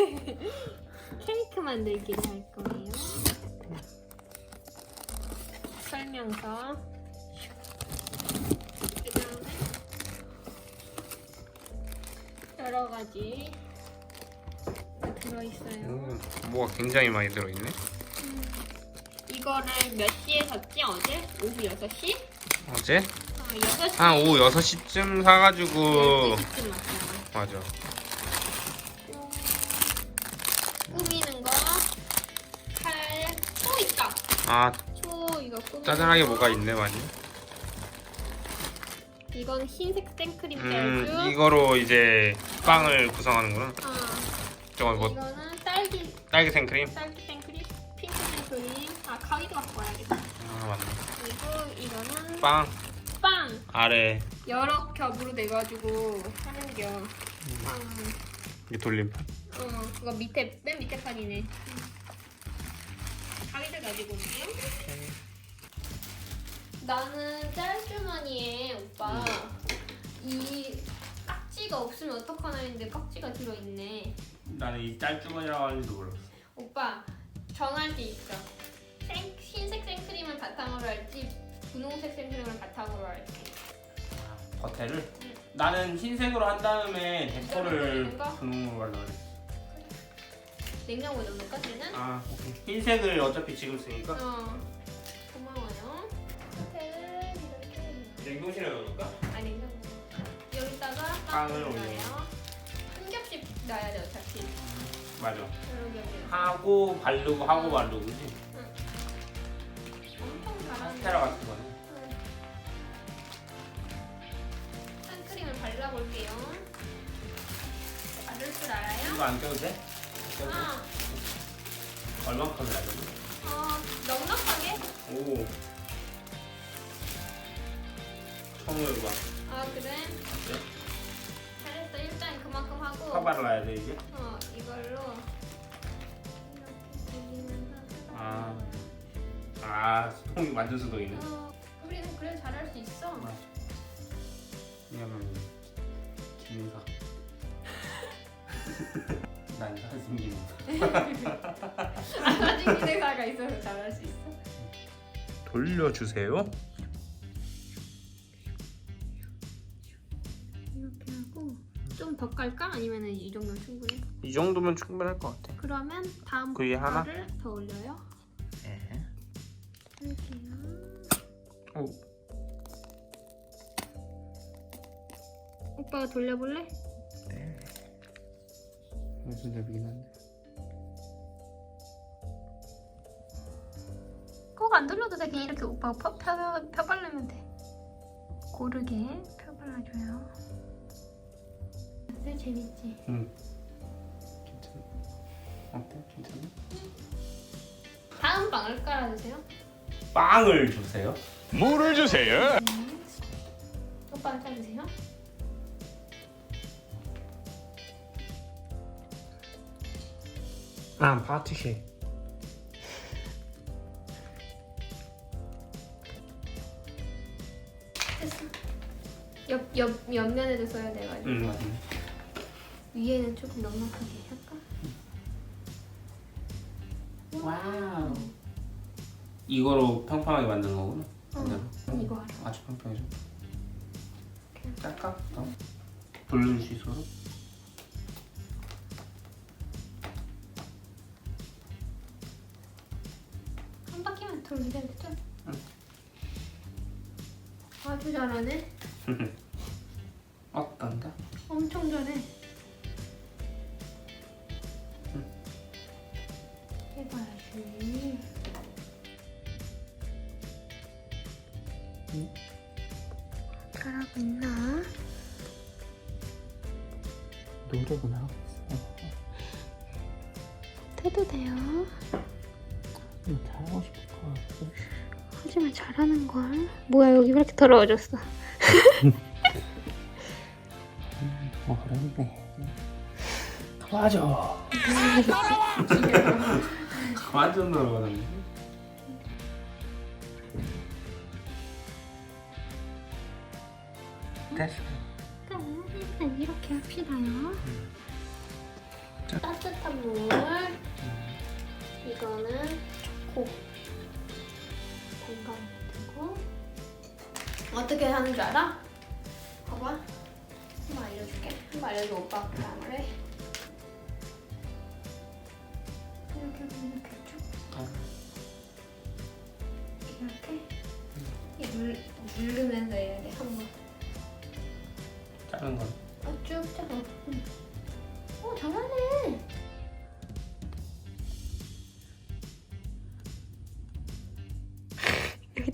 뭐지? 케이크 만들기를 할 거예요. 설명서. 그다음에 여러 가지 들어있어요. 오, 뭐가 굉장히 많이 들어있네. 이거를 몇 시에 샀지 어제? 오후 6시? 어제 어, 6시. 한 오후 6시쯤 사가지고 12시쯤 왔잖아. 맞아. 아 초 이거 짜잘하게 거. 뭐가 있네 많이. 이건 흰색 생크림 음 젤주. 이거로 이제 빵을 구성하는구나. 어. 저거 뭐 이거는 딸기 딸기 생크림? 딸기 생크림, 핑크 생크림. 아 가위도 갖고 와야겠다. 아 맞네. 그리고 이거는 빵 빵 아래 여러 겹으로 돼가지고 하는 겨. 빵. 이 돌림판. 어 그거 밑에 맨 밑에 판이네. 가위를 가지고 올게요. 나는 짤주머니에 오빠 이 깍지가 없으면 어떡하나 했는데 깍지가 들어있네. 나는 이 짤주머니라고 하는지도 몰랐어. 오빠 정할 게 있어. 생, 흰색 생크림을 바탕으로 할지 분홍색 생크림을 바탕으로 할지. 겉에를 나는 흰색으로 한 다음에 데코를 이거? 분홍으로 하려고 그랬어. 냉장고에 넣을까 쟤는? 아 오케이. 흰색을 어차피 지금 쓰니까 어. 고마워요. 이렇게. 냉동실에 넣어둘까? 아 냉장고. 여기다가 빵을 빵을 올려. 넣어요. 한 겹씩 놔야 돼 어차피. 맞아. 여러 겹이. 하고 바르고 하고 바르고 그지? 엄청 잘하는. 카스테라 같은 거네. 응. 선크림을 발라볼게요. 바를 줄 알아요? 이거 안 껴도 돼? 아, 얼만큼 해야 되나? 어, 넉넉하게? 오. 처음 해봐. 아 그래? 네. 잘했어. 일단 그만큼 하고. 파 발라야 돼 이제? 어 이걸로 이렇게 돌리면서. 아. 아 수동이 완전 수동이네. 어, 우리는 그래 잘할 수 있어. 왜냐면 기능사. 난 선생님이다. 아직 기대가가 있어서 잘할 수 있어. 돌려주세요. 이렇게 하고 좀 더 깔까? 아니면 이 정도면 충분해? 이 정도면 충분할 것 같아. 그러면 다음 그 위에 하나? 거를 더 올려요. 네. 이렇게요. 오. 오빠가 돌려볼래? 네. 무슨 잡이긴 한데. 꼭 안 돌려도 돼. 그냥 이렇게 오빠가 펴, 펴, 펴 바르면 돼. 고르게 펴 발라줘요. 어때? 재밌지? 응. 괜찮아. 어때? 괜찮아? 다음 빵을 깔아주세요. 빵을 주세요. 물을 주세요. 네. 오빠가 깔주세요. 아 파티쉐. 됐어. 옆, 옆, 옆면에도 써야 돼가지고. 응. 위에는 조금 넉넉하게 할까? 와우. 이거로 평평하게 만드는 거구나. 어, 이거 알아. 아주 평평해져. 짤까? 더? 돌릴 수 있어? 한 돌리면 되죠? 응. 아주 잘하네. 어떤가? 엄청 잘해. 해봐야지. 응. 잘하고 있나? 노력은 하고 있어. 해도 돼요. 잘하고 싶을 것 같아. 하지만 잘하는 걸. 뭐야 여기 왜 이렇게 더러워졌어? 어 그런데. 맞아. 완전 더러워졌네. 됐어. 일단 이렇게 합시다요. 따뜻한 물. 이거는 초코. 건강 되고. 어떻게 하는 줄 알아? 봐봐. 한번 알려줄게. 한번 알려줘 오빠 그다음을 해.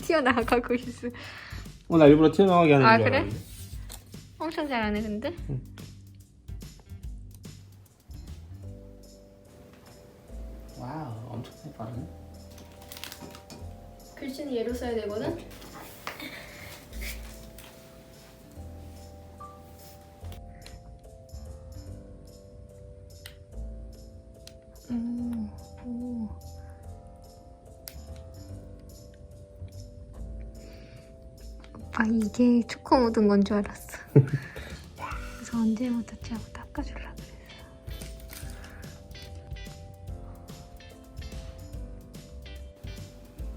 튀어나가고 있어. 어, 나 일부러 튀어나가게 하는 아, 줄 그래? 알았는데. 엄청 잘하네, 근데. 와우, 엄청 빠르네. 글씨는 얘로 써야 되거든. 오빠 이게 초코 묻은 건 줄 알았어. 그래서 언제 묻었지 하고 닦아줄라 그랬어.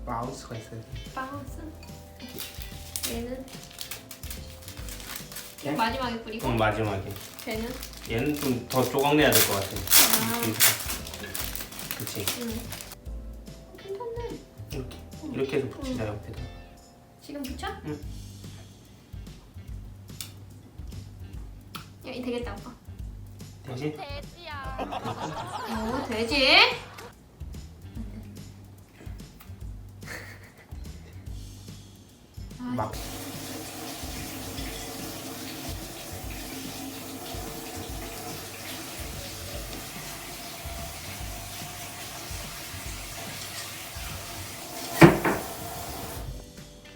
마우스가 있어야 돼. 바운스. 얘는 얘? 마지막에 뿌리고 어, 마지막에. 걔는 얘는 좀 더 조각내야 될 것 같아. 아. 그치. 응. 어, 괜찮네. 이렇게. 이렇게 해서 붙이자, 옆에다. 지금 붙여? 응. 되겠다 오빠. 되지? 어, 되지? 아, 막.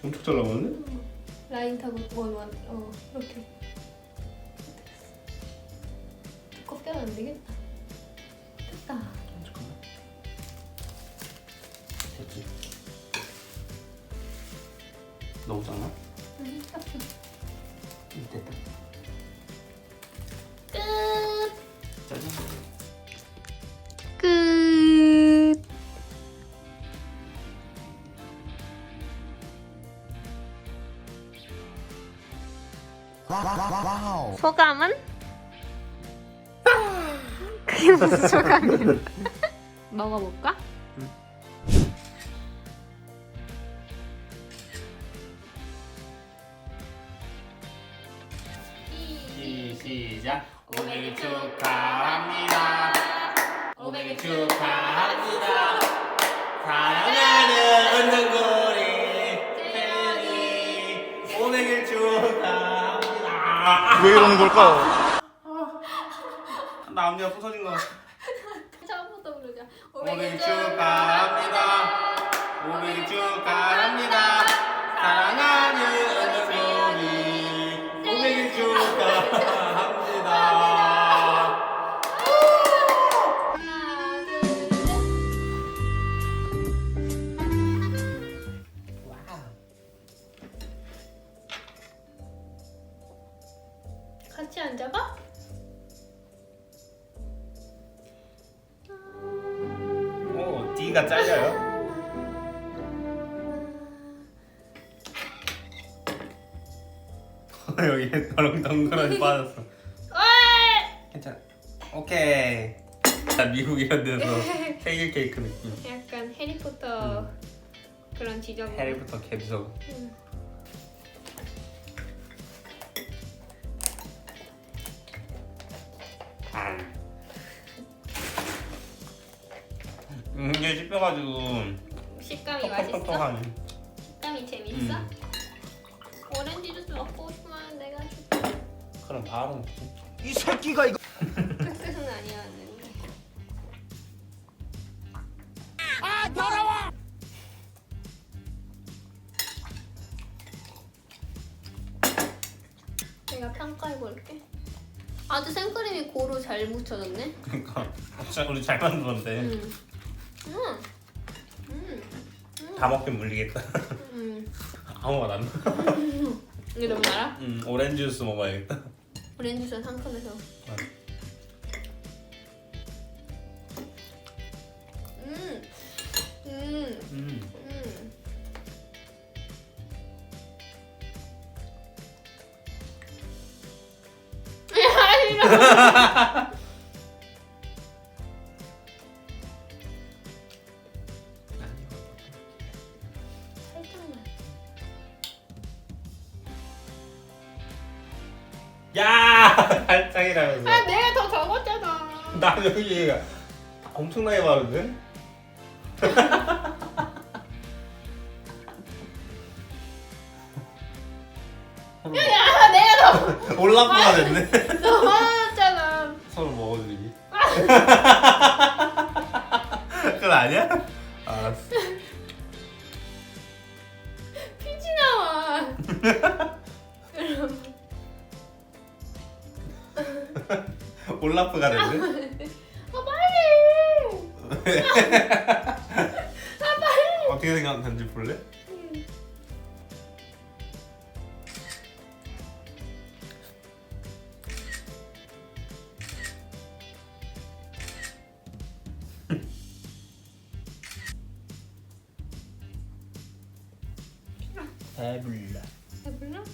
엄청 잘 나오네? 라인 타고 원 원 어 이렇게. 하면 안 되겠다. 됐다. 잠깐만. 됐지? 너무 작나? 응, 딱 좋아. 음, 됐다. 끝. 짜잔. 끝. 소감은? 그게 무슨 소감이야? 먹어볼까? 시, 시작. 500일 축하합니다. 500일 축하합니다. 사랑하는 은정고리 태연이 500일 축하합니다. 왜 이러는 걸까요? 나 앞니가 부서진 거. 처음부터 부르자. 500일 축하합니다. 500일 축하합니다. 사랑하는 은정고리 500일 축하합니다. 하나, 둘, 셋. 와우. 같이 앉아봐. 오, D가 잘려요? 여기 덩그러니 빠졌어. 어이! 괜찮아. 오케이. 나 미국 이런 데서 생일 케이크 느낌. 약간 해리포터 그런 지점. 해리부터 캡서. 응. 아. 음, 이게 씹혀가지고 식감이 맛있어. 톡톡톡하니. 식감이 재밌어. 음. 오렌지 주스 먹고 싶으면 내가 줄게. 그럼 바로. 이 새끼가 이거 끝은 아니었는데. 내가 평가해 볼게. 아주 생크림이 고루 잘 묻혀졌네. 그러니까 우리 잘 만들었는데 음. 다 먹긴 물리겠다. 음. 아무 말 안 나. 이게 너무 알아? 음, 오렌지 주스 먹어야겠다. 오렌지 주스 상큼해서. 음. 음. 음. 야, 음. 싫어. 음. 여기 엄청나게 많은데? 야, 내가 더, 올라프가 됐네. 더 많았잖아. 서로 먹어주기. 그건 아니야? 알았어. 피지 나와. 올라프가 됐네. 아, 빨리. 어떻게 생각하는지 볼래? 배불러. 배불러?